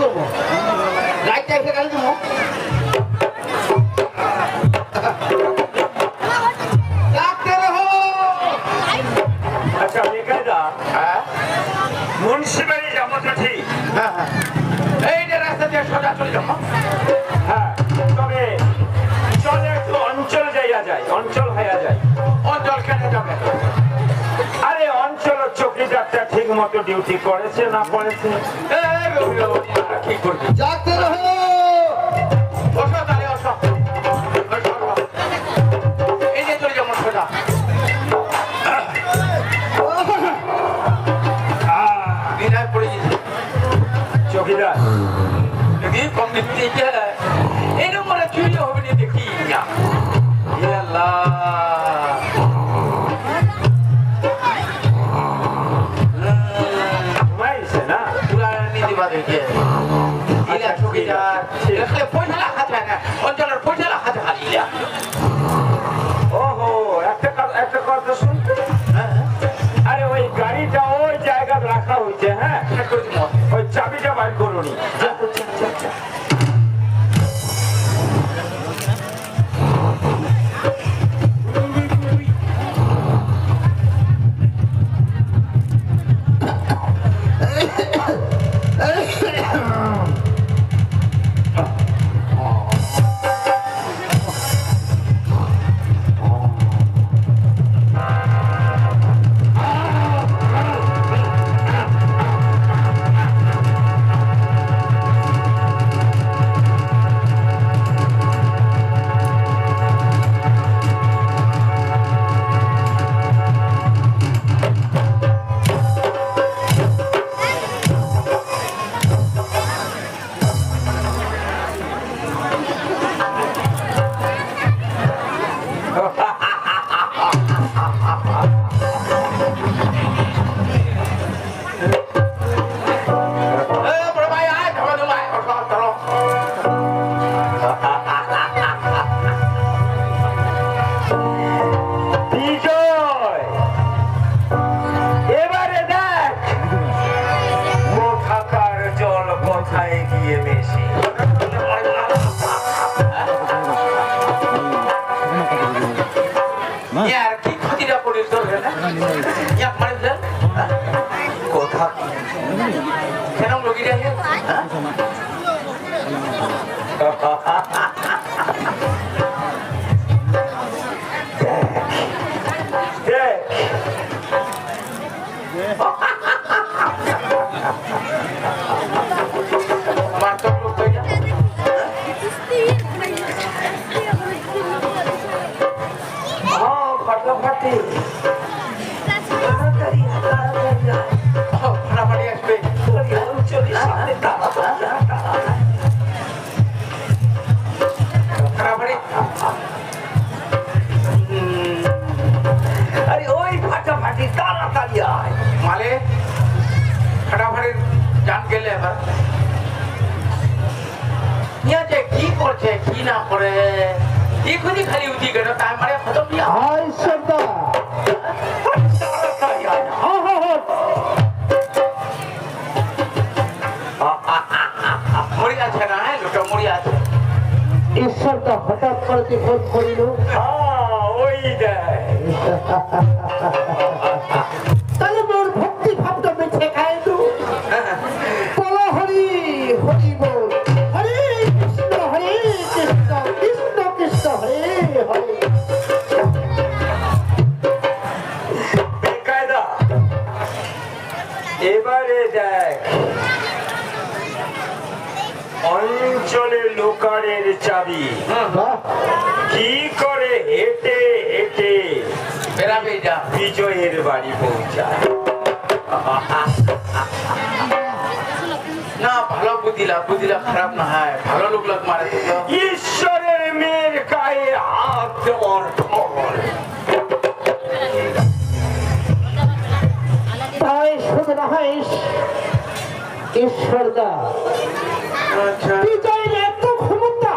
করব লাইট টাইপের কাজ দেবো মতো ডিউটি করেছে না করেছে? কি চোখিদার যদি কম রাখা হয়েছে হ্যাঁ? ওই চাবিটা বাইর করুন। ঈশ্বরটা হঠাৎ করে ফোন করিল? ওই দেয় এবারে দেখ। অঞ্চলে লোকারের চাবি। কি করে হেঁটে হেঁটে বিজয়ের বাড়ি পৌঁছায়। না ভালো বুঝিলা বুঝিলা খারাপ না হয় ভালো লোক লোক মারে ঈশ্বরের মেয়ের গায়ে হাত দেওয়ার ঈশ্বরদা। আচ্ছা। বিজয়ের এত ক্ষমতা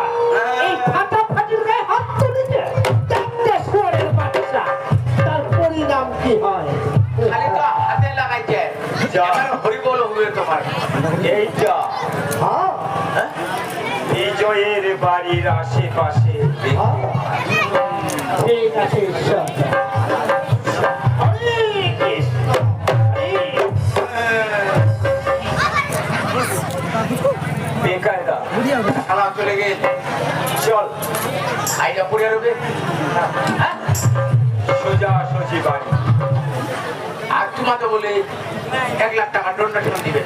এই ফাটাফাটির গায়ে হাত তুলেছে চারটে শুয়ারের বাচ্চা তার পরিণাম কি হয়? খালি তো হাতে লাগাইছে। হরিবল হবে তোমার। এইটা হ্যাঁ। বিজয়ের বাড়ির আশেপাশে। হ্যাঁ। ঠিক আছে ঈশ্বর চলে গেছে চল। আইটা পড়ে রবে হ্যাঁ। সোজা সোজি বাড়ি। আর তোমাকে বলে, এক লাখ টাকা দণ্ডটা ঠেন দিবে।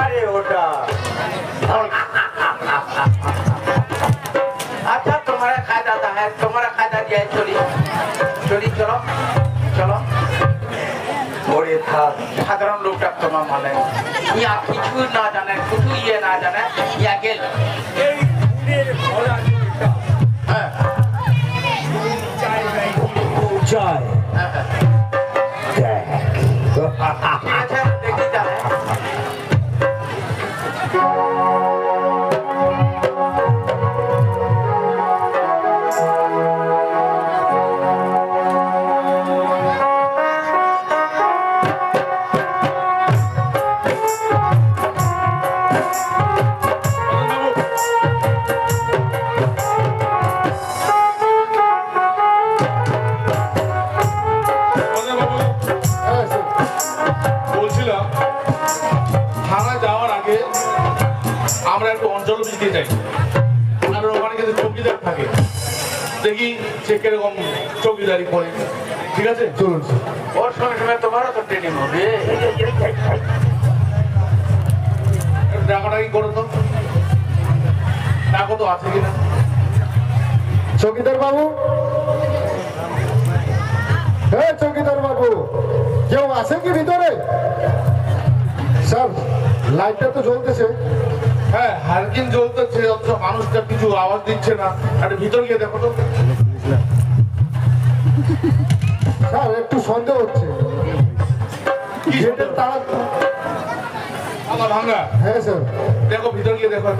আরে ওটা। আচ্ছা তোমার কায়দা দা তোমার কায়দা দিয়ে চলি। চলি, চলো চলো। ওরে থাক, সাধারণ লোকটা তোমার মানে। ইয়া কিছু না জানে, কিছু ইয়ে না জানে, ইয়া গেল। পৌঁছায় হ্যাঁ, হ্যাঁ। দেখি দেখি সে কীরকম চৌকিদারি করে। ঠিক আছে? চলুন। ওর সঙ্গে সঙ্গে তোমারও তো ট্রেনিং হবে। ডাকাডাকি করো তো? ডাকো তো আছে কিনা? চৌকিদার বাবু? হ্যাঁ চৌকিদার বাবু কেউ আছে কি ভিতরে? স্যার লাইটটা তো জ্বলতেছে। হ্যাঁ হারকিন জ্বলতেছে অথচ মানুষটা কিছু আওয়াজ দিচ্ছে না। আর ভিতর গিয়ে দেখো তো। স্যার একটু সন্দেহ হচ্ছে। কি গেটের তালা? আমার ভাঙা হ্যাঁ স্যার। দেখো ভিতর গিয়ে দেখো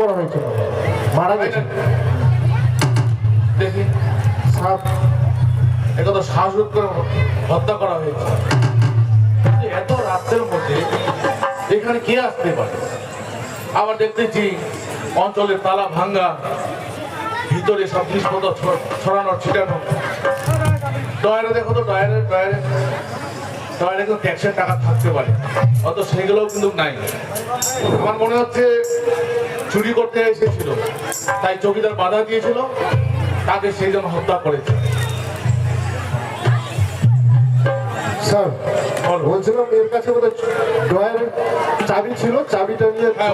করা হয়েছিল মারা গেছে। দেখি স্যার এটা তো শ্বাসরোধ করে হত্যা করা হয়েছে। এত রাত্রের মধ্যে এখানে কে আসতে পারে? আবার দেখতেছি অঞ্চলের তালা ভাঙ্গা, ভিতরে সব জিনিসপত্র ছড়ানো ছিটানো ডয়ারে দেখো তো ডয়ারে ডয়ারে ডয়ারে কিন্তু ট্যাক্সের টাকা থাকতে পারে। অত সেগুলোও কিন্তু নাই। আমার মনে হচ্ছে চুরি করতে এসেছিল। তাই চৌকিদার বাধা দিয়েছিল। তাকে সেই জন্য হত্যা করেছে। স্যার। বলছিলাম এর কাছে বোধহয় ড্রয়ারের চাবি ছিল চাবিটা নিয়ে হ্যাঁ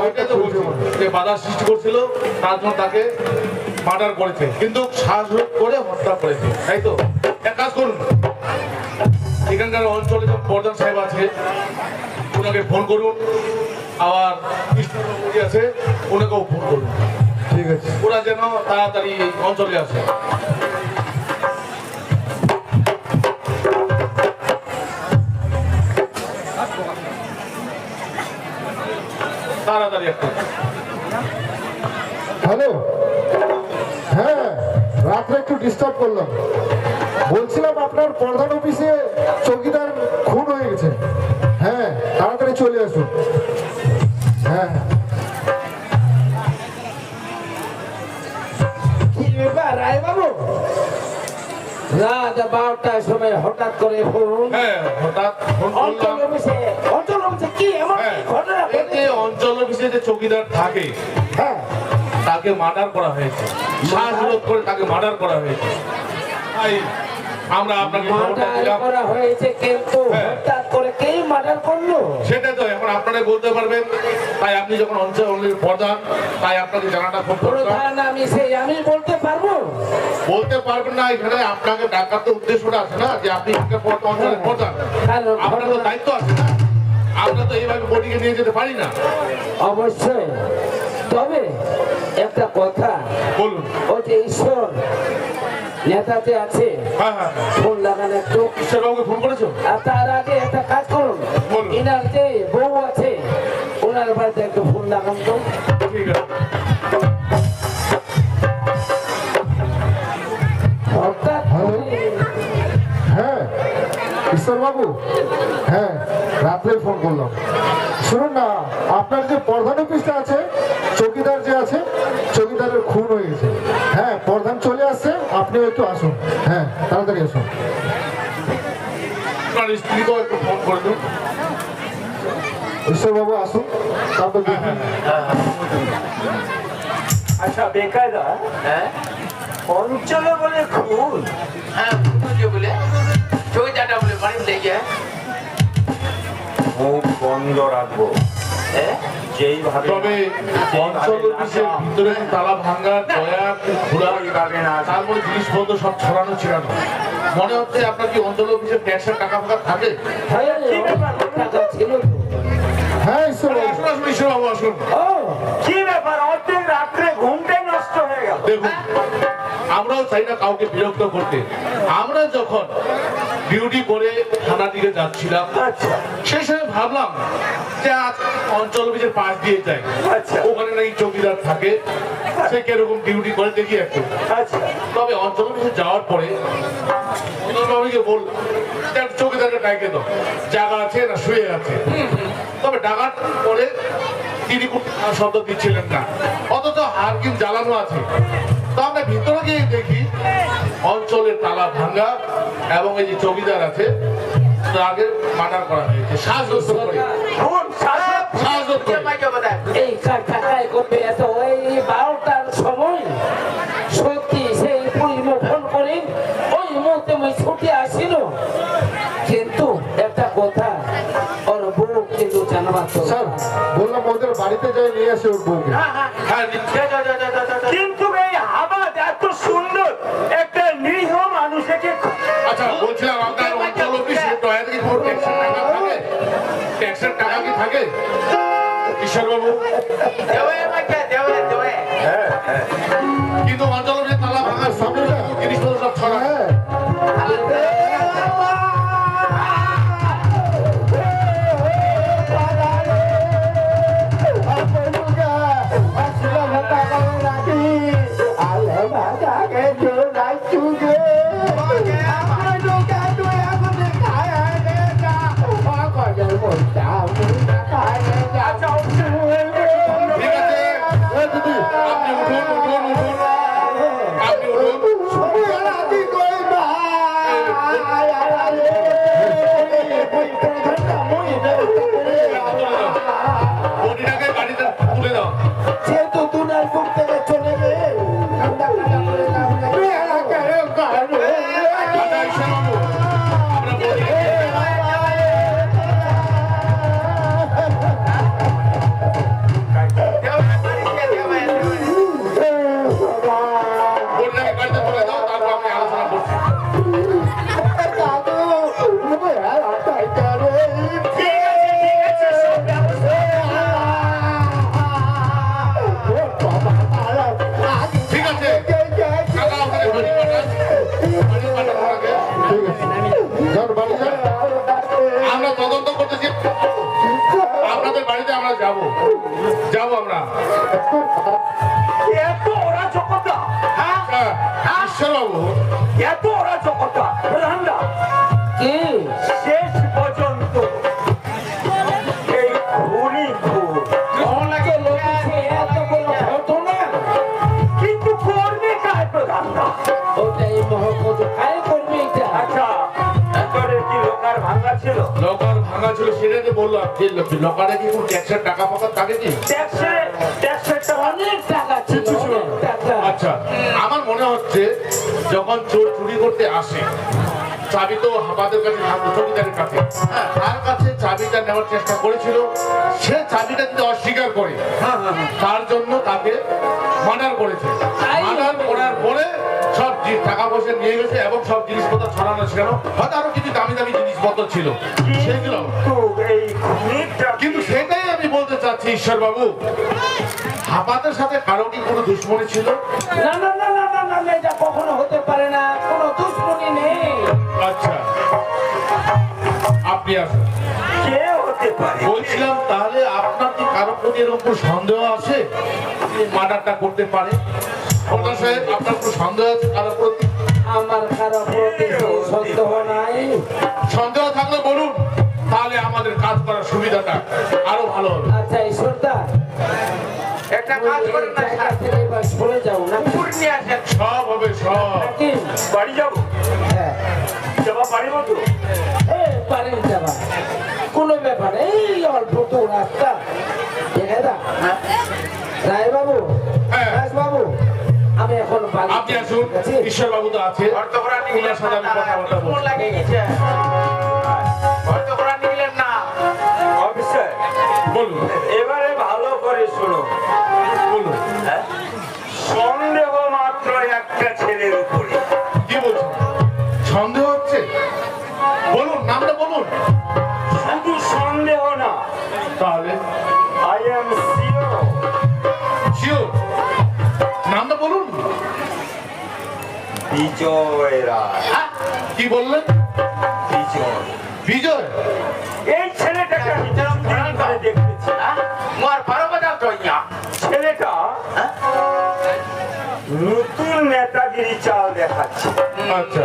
যে বাধা সৃষ্টি করছিল তার জন্য তাকে মার্ডার করেছে। কিন্তু শ্বাসরোধ করে হত্যা করেছে। তাই তো? এক কাজ করুন। এখানকার অঞ্চলে যে প্রধান সাহেব আছে ওনাকে ফোন করুন। আবার আছে ওনাকেও ফোন করুন ঠিক আছে। ওরা যেন তাড়াতাড়ি অঞ্চলে আসে। তাড়াতাড়ি একটু হ্যালো? হ্যাঁ রাত্রে একটু ডিস্টার্ব করলাম। বলছিলাম আপনার প্রধান অফিসে চৌকিদার খুন হয়ে গেছে। হ্যাঁ তাড়াতাড়ি চলে আসুন। হ্যাঁ। রায় বাবু। রাত বারোটার সময় হঠাৎ করে ফোন। হ্যাঁ হঠাৎ অঞ্চল অফিসে অঞ্চল অফিসে কি এমন হ্যাঁ ঘটনা অঞ্চল অফিসে যে চৌকিদার থাকে হ্যাঁ। তাকে মার্ডার করা হয়েছে। শ্বাসরোধ করে তাকে মার্ডার করা হয়েছে। আমরা আপনাকে মার্ডার করা হয়েছে কিন্তু। হঠাৎ করে কে মার্ডার করল? সেটাই তো এখন আপনারাই বলতে পারবেন। তাই আপনি যখন অঞ্চলের প্রধান তাই আপনাকে জানাটা খুব দরকার। প্রধান আমি সেই আমি বলতে পারব? বলতে পারবেন না এখানে আপনাকে ডাকার তো উদ্দেশ্যটা আছে না যে আপনি অঞ্চলের প্রধান আপনার তো দায়িত্ব আছে না? আমরা তো এইভাবে বডিকে নিয়ে যেতে পারি না। অবশ্যই। তবে একটা কথা। বলুন। ওই যে ঈশ্বর নেতাতে আছে হ্যাঁ হ্যাঁ হ্যাঁ। ফোন লাগান একটু ঈশ্বরবাবুকে ফোন করেছ? আর তার আগে একটা কাজ করুন। ইনার যে বউ আছে ওনার বাড়িতে একটু ফোন লাগান তো। ঠিক আছে। ঈশ্বরবাবু হ্যাঁ রাত্রে ফোন করলাম। শুনুন না আপনার যে প্রধান অফিসটা আছে চৌকিদার যে আছে চৌকিদারের খুন হয়ে গেছে হ্যাঁ প্রধান চলে আসছে আপনিও একটু আসুন। হ্যাঁ তাড়াতাড়ি আসুন। স্ত্রীকেও একটু ফোন করে দিন। ঈশ্বরবাবু আসুন। তারপর আচ্ছা বেকায়দা হ্যাঁ? অঞ্চলে বলে খুন। হ্যাঁ বলে। লেগে মুখ বন্ধ রাখব। হ্যাঁ যেইভাবে তবে অঞ্চল ভিতরে তালা ভাঙ্গা দয়া ঘোরা এইভাবে না তারপরে জিনিসপত্র সব ছড়ানো ছিড়ানো। মনে হচ্ছে আপনার কি অঞ্চল ট্যাক্সের টাকা ফাঁকা থাকে? হ্যাঁ। হ্যাঁ কি ব্যাপার অর্ধেক রাত্রে ঘুমটাই নষ্ট হয়ে গেল। দেখুন। আমরাও চাই না কাউকে বিরক্ত করতে। আমরা যখন ডিউটি করে থানার দিকে যাচ্ছিলাম আচ্ছা। সেই সময় ভাবলাম যে আজ অঞ্চল অফিসের পাশ দিয়ে যাই। আচ্ছা। ওখানে নাকি চৌকিদার থাকে সে কীরকম ডিউটি করে দেখি একটু। আচ্ছা। তবে অঞ্চল অফিসে যাওয়ার পরে বাবুকে বল চৌকিদারকে ডাইকে দাও? জায়গা আছে না শুয়ে আছে? তবে ডাকাত পরে তিনি শব্দ দিচ্ছিলেন না। অথচ হারকিন জ্বালানো আছে। তো আমরা ভিতরে গিয়ে দেখি অঞ্চলের তালা ভাঙ্গা এবং এই যে চৌকিদার আছে আগে মার্ডার করা হয়েছে। শ্বাসরোধ করে। খুন করে। এই টাকায় করবে এত? ওই বারোটার কিন্তু জানবার তো স্যার বললাম ওদের বাড়িতে যাই নিয়ে আসে ওর বউকে হ্যাঁ যা যা যা যা যা যা। কিন্তু এই হাবাদ এত সুন্দর একটা নিরীহ মানুষকে আচ্ছা বলছিলাম আপনার অঞ্চল অফিসে দয়াতে কি কোনো ট্যাক্সের টাকা থাকে। ট্যাক্সের টাকা কি থাকে? ঈশ্বরবাবু দেওয়ে দেওয়ে কিন্তু অঞ্চল অফিসে তালা ভাঙার সামনে জিনিসপত্র সব ছড়া। হ্যাঁ। Take যাব আমরা। এত অরাজকতা হ্যাঁ? আচ্ছা, ঈশ্বরবাবু। এত ওরা প্রধানরা সেটা বললাম যে লকারে কি কোনো ট্যাক্সের টাকা ফাঁকা থাকে কি? ট্যাক্সে ট্যাক্সের অনেক টাকা আচ্ছা আমার মনে হচ্ছে যখন চোর চুরি করতে আসে চাবি তো হাবাদের কাছে থাকতো চৌকিদারের কাছে হ্যাঁ তার কাছে চাবিটা নেওয়ার চেষ্টা করেছিল সে চাবিটা দিতে অস্বীকার করে। তার জন্য তাকে মার্ডার করেছে। মার্ডার করার পরে টাকা পয়সা নিয়ে গেছে এবং সব জিনিসপত্র ছড়ানো ছিল হয়তো আরও কিছু দামি দামি জিনিসপত্র ছিল। সেগুলো। কিন্তু সেটাই আমি বলতে চাচ্ছি ঈশ্বর বাবু হাপাতের সাথে কারও কি কোনো দুশ্মনী ছিল? না না না না না না না, এটা কখনো হতে পারে না। কোনো দুশ্মনী নেই। আচ্ছা। আপনি আসুন। কে হতে পারে? বলছিলাম তাহলে আপনার কি কারও প্রতি এরকম সন্দেহ আছে? মার্ডারটা করতে পারে? সাহেব আপনার কোনো সন্দেহ আছে? কারও প্রতি? আমার কারও প্রতি সন্দেহ নাই। সন্দেহ থাকলে বলুন তাহলে আমাদের কাজ করার সুবিধাটা আরও ভালো হবে। আচ্ছা ঈশ্বরদা একটা কাজ করেন না থেকে যাও না। কুকুর নিয়ে আসেন। সব হবে সব। বাড়ি যাব? হ্যাঁ। যাবা পারিব তো এ, পারেন যাবা। কোনো ব্যাপার এই অল্প তো রাস্তা। দেখে দা রায় বাবু হ্যাঁ। বাবু আমি এখন আপনি আসুন ঈশ্বর বাবু তো আছে। ওনার সাথে আমি কথাবার্তা বলুন। এবারে ভালো করে শোনো বলুন। হ্যাঁ? সন্দেহ মাত্র একটা ছেলের উপরে। কি বলছেন? সন্দেহ বিজয় রায়। হ্যাঁ? কি বললেন? বিজয়। বিজয়? এই ছেলেটাকে আমি কিছুদিন ধরে দেখতেছি হ্যাঁ? বারো বাজার তো ছেলেটা হ্যাঁ? নতুন নেতাগিরি চাল দেখাচ্ছে। আচ্ছা।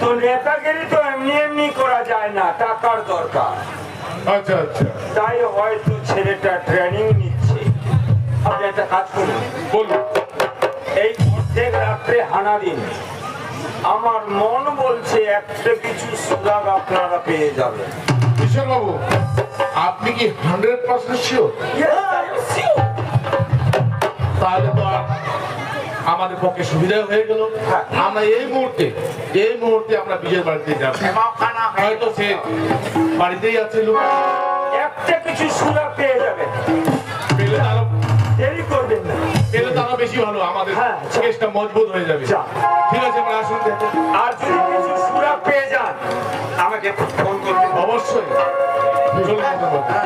তো নেতাগিরি তো এমনি এমনি করা যায় না টাকার দরকার। আচ্ছা আচ্ছা। তাই হয়তো ছেলেটা ট্রেনিং নিচ্ছে। আপনি একটা কাজ করুন। বলুন। এই প্রত্যেক রাত্রে হানা দিন। আমার মন বলছে একটা কিছু সুরাগ আপনারা পেয়ে যাবেন। ঈশ্বর বাবু আপনি কি হান্ড্রেড পার্সেন্ট শিওর তাহলে তো আমাদের পক্ষে সুবিধা হয়ে গেল। আমরা এই মুহূর্তে এই মুহূর্তে আমরা বিজয়ের বাড়িতে যাব। হয়ে হয়তো সে বাড়িতেই আছে লোক একটা কিছু সুরাগ পেয়ে যাবেন। বেশি ভালো আমাদের। হ্যাঁ। কেসটা মজবুত হয়ে যাবে। ঠিক আছে আমরা আসুন আর যদি কিছু সুরাগ পেয়ে যান আমাকে ফোন করবেন অবশ্যই। চলুন কথা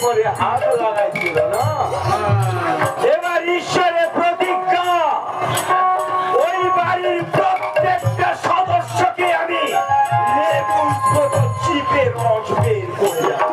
উপরে হাত লাগাইছিল এবার ঈশ্বরের প্রতিজ্ঞা। ওই বাড়ির প্রত্যেকটা সদস্যকে আমি লেবুর মতো রস বের করে